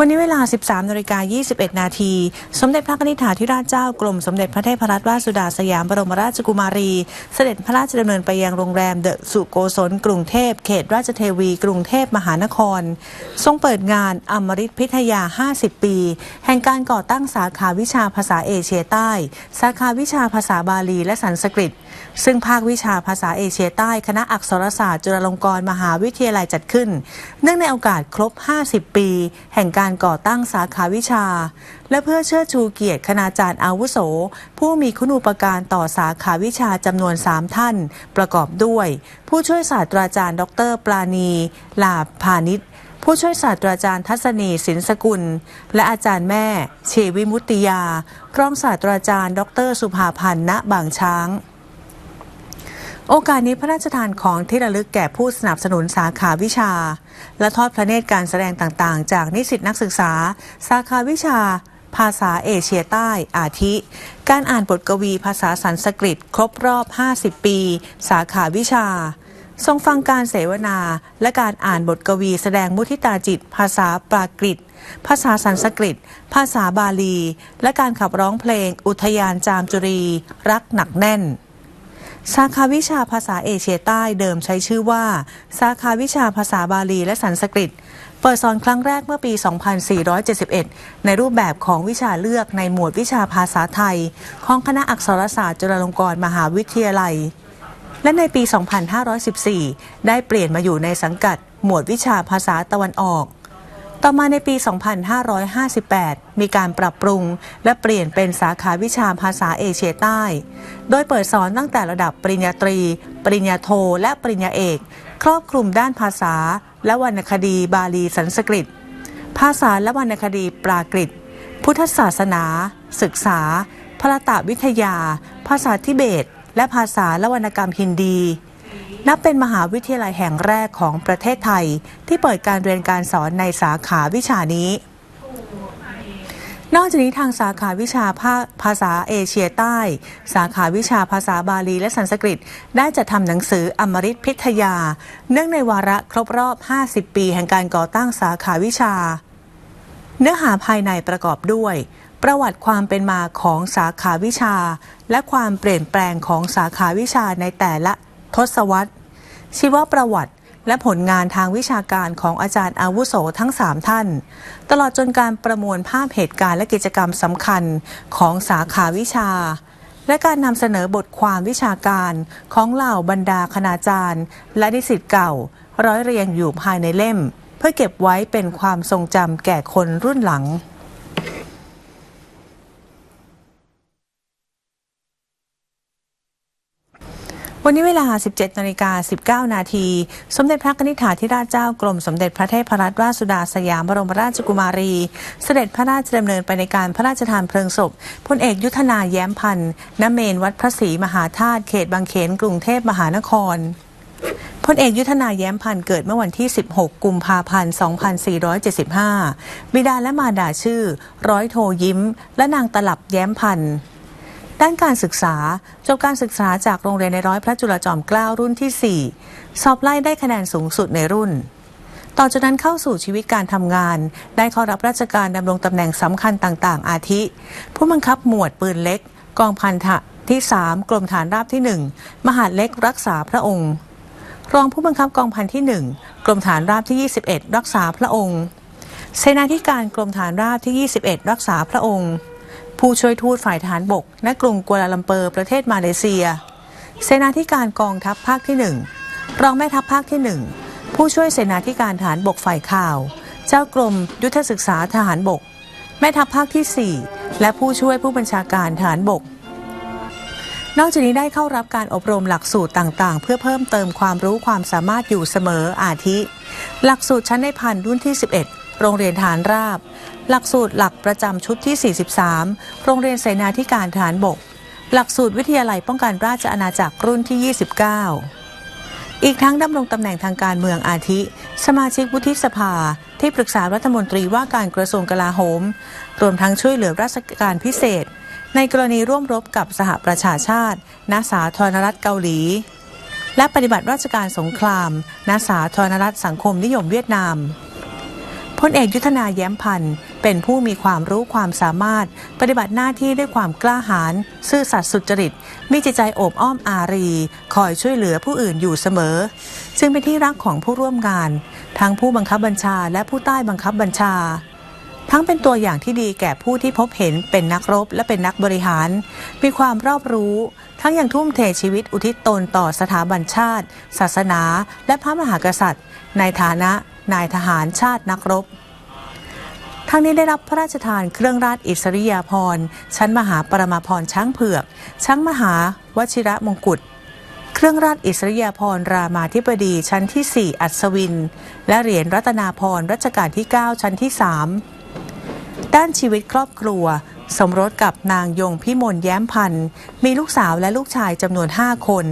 วันนี้เวลา 13นาฬิกา21 นาที สมเด็จพระนิธิถาธิราชเจ้ากรมสมเด็จพระเทพรัตนราชสุดาสยามบรมราชกุมารี เสด็จพระราชดำเนินไปยังโรงแรมเดอะสุโกศลกรุงเทพ เขตราชเทวี กรุงเทพมหานคร ทรงเปิดงานอมฤตพิทยา 50 ปี แห่งการก่อตั้งสาขาวิชาภาษาเอเชียใต้ สาขาวิชาภาษาบาลีและสันสกฤต ซึ่งภาควิชาภาษาเอเชียใต้ คณะอักษรศาสตร์จุฬาลงกรณ์มหาวิทยาลัยจัดขึ้น เนื่องในโอกาสครบ 50 ปี แห่งการการก่อตั้งสาขาวิชา และเพื่อเชิดชูเกียรติคณาจารย์อาวุโส ผู้มีคุณูปการต่อสาขาวิชาจำนวน 3 ท่าน ประกอบด้วย ผู้ช่วยศาสตราจารย์ ดร ปราณี ลาพานิชผู้ช่วยศาสตราจารย์ทัศนีสินสกุล และอาจารย์แม่ เชวิมุตติยารองศาสตราจารย์ ดร สุภาพันธ์ณบางช้าง โอกาสนี้พระราชทานของที่ระลึกแก่ผู้สนับสนุนสาขาวิชา และทอดพระเนตรการแสดงต่างๆ จากนิสิตนักศึกษา สาขาวิชา ภาษาเอเชียใต้อาทิ การอ่านบทกวีภาษาสันสกฤต ครบรอบ 50 ปี สาขาวิชา ทรงฟังการเสวนา และการอ่านบทกวีแสดงมุทิตาจิต ภาษาปรากฤตภาษาสันสกฤต ภาษาบาลี และการขับร้องเพลง อุทยานจามจุรี รักหนักแน่น สาขาวิชาภาษาเอเชียใต้เดิมใช้ชื่อว่า สาขาวิชาภาษาบาลีและสันสกฤต เปิดสอนครั้งแรกเมื่อปี 2471 ในรูปแบบของวิชาเลือกในหมวดวิชาภาษาไทย ของคณะอักษรศาสตร์จุฬาลงกรณ์มหาวิทยาลัย และในปี 2514 ได้เปลี่ยนมาอยู่ในสังกัดหมวดวิชาภาษาตะวันออก ต่อมาในปี 2558 มีการปรับปรุง และเปลี่ยนเป็นสาขาวิชาภาษาเอเชียใต้ โดยเปิดสอนตั้งแต่ระดับปริญญาตรี ปริญญาโท และปริญญาเอก ครอบคลุมด้านภาษา และวรรณคดีบาลีสันสกฤต ภาษาและวรรณคดีปรากฤตพุทธศาสนา ศึกษาพระตะวิทยา ภาษาทิเบต และภาษาและวรรณกรรมฮินดี นับเป็นมหาวิทยาลัยแห่งแรกของประเทศไทย ที่เปิดการเรียนการสอนในสาขาวิชานี้ นอกจากนี้ทางสาขาวิชาภาภาษาเอเชียใต้ สาขาวิชาภาษาบาลีและสันสกฤต ได้จัดทำหนังสืออมฤตพิทยา เนื่องในวาระครบรอบ 50 ปีแห่งการก่อตั้งสาขาวิชา เนื้อหาภายในประกอบด้วยประวัติความเป็นมาของสาขาวิชา และความเปลี่ยนแปลงของสาขาวิชาในแต่ละ ทศวรรษ ชีวประวัติ และผลงานทางวิชาการของอาจารย์อาวุโสทั้ง 3 ท่าน ตลอดจนการประมวลภาพเหตุการณ์และกิจกรรมสำคัญของสาขาวิชา และการนำเสนอบทความวิชาการของเหล่าบรรดาคณาจารย์ และนิสิตเก่า ร้อยเรียงอยู่ภายในเล่ม เพื่อเก็บไว้เป็นความทรงจำแก่คนรุ่นหลัง วันนี้เวลา 17นาฬิกา19 นาที สมเด็จพระนิธิถาธิราชเจ้ากรมสมเด็จพระเทพรัตนราชสุดาสยามบรมราชกุมารี เสด็จพระราชดำเนินไปในการพระราชทานเพลิงศพพลเอกยุทธนาแย้มพันธ์ณเมนวัดพระศรีมหาธาตุเขตบางเขนกรุงเทพมหานครพลเอกยุทธนาแย้มพันธ์เกิดเมื่อวันที่ 16 กุมภาพันธ์ 2475 บิดาและมารดาชื่อ ร้อยโทยิ้ม และนางตลับแย้มพันธ์ ด้านการศึกษา จบการศึกษาจากโรงเรียนในร้อยพระจุลจอมเกล้ารุ่นที่ 4 สอบไล่ได้คะแนนสูงสุดในรุ่น ต่อจากนั้นเข้าสู่ชีวิตการทำงาน ได้เข้ารับราชการดำรงตำแหน่งสำคัญต่างๆ อาทิ ผู้บังคับหมวดปืนเล็ก กองพันธะที่ 3 กรมฐานราบที่ 1 มหาดเล็กรักษาพระองค์ รองผู้บังคับกองพันที่ 1 กรมฐานราบที่ 21 รักษาพระองค์ เสนาธิการกรมฐานราบที่ 21 รักษาพระองค์ ผู้ช่วยทูตฝ่ายทหารบก ณ กรุงกัวลาลัมเปอร์ ประเทศมาเลเซีย เสนาธิการกองทัพภาคที่ 1 รองแม่ทัพภาคที่ 1 ผู้ช่วยเสนาธิการทหารบกฝ่ายข่าว เจ้ากรมยุทธศึกษาทหารบก แม่ทัพภาคที่ 4 และผู้ช่วยผู้บัญชาการทหารบก นอกจากนี้ได้เข้ารับการอบรมหลักสูตรต่างๆ เพื่อเพิ่มเติมความรู้ความสามารถอยู่เสมออาทิ หลักสูตรชั้นในพันรุ่นที่ 11 โรงเรียนฐานราบ หลักสูตรหลักประจำชุดที่ 43 โรงเรียนเสนาธิการฐานบก หลักสูตรวิทยาลัยป้องกันราชอาณาจักรรุ่นที่ 29 อีกทั้งดำรงตำแหน่งทางการเมืองอาทิ สมาชิกวุฒิสภา ที่ปรึกษารัฐมนตรีว่าการกระทรวงกลาโหม รวมทั้งช่วยเหลือราชการพิเศษ ในกรณีร่วมรบกับสหประชาชาติ ณ สาธารณรัฐเกาหลี และปฏิบัติราชการสงคราม ณ สาธารณรัฐสังคมนิยมเวียดนาม พลเอกยุทธนาแย้มพันธ์เป็นผู้มีความรู้ความสามารถ ปฏิบัติหน้าที่ด้วยความกล้าหาญซื่อสัตย์สุจริต มีจิตใจโอบอ้อมอารี คอยช่วยเหลือผู้อื่นอยู่เสมอ ซึ่งเป็นที่รักของผู้ร่วมงาน ทั้งผู้บังคับบัญชาและผู้ใต้บังคับบัญชา ทั้งเป็นตัวอย่างที่ดีแก่ผู้ที่พบเห็นเป็นนักรบและเป็นนักบริหาร มีความรอบรู้ ทั้งยังทุ่มเทชีวิตอุทิศตนต่อสถาบันชาติ ศาสนา และพระมหากษัตริย์ ในฐานะ นายทหารชาตินักรบทั้งนี้ได้รับพระราชทานเครื่องราชอิสริยาภรณ์ชั้นมหาปรมาภรณ์ช้างเผือก ช้างมหาวชิระมงกุฎ เครื่องราชอิสริยาภรณ์รามาธิบดีชั้นที่ 4 อัศวิน และเหรียญรัตนาภรณ์รัชกาลที่ 9 ชั้นที่ 3 ด้านชีวิตครอบครัว สมรสกับนางยงพิมลแย้มพันธ์มีลูกสาวและลูกชายจำนวน 5 คน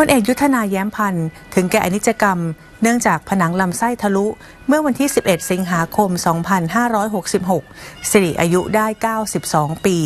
พลเอกยุทธนาแย้มพันธ์ถึงแก่อนิจกรรม เนื่องจากผนังลำไส้ทะลุ เมื่อวันที่ 11 สิงหาคม 2566 สิริอายุได้ 92 ปี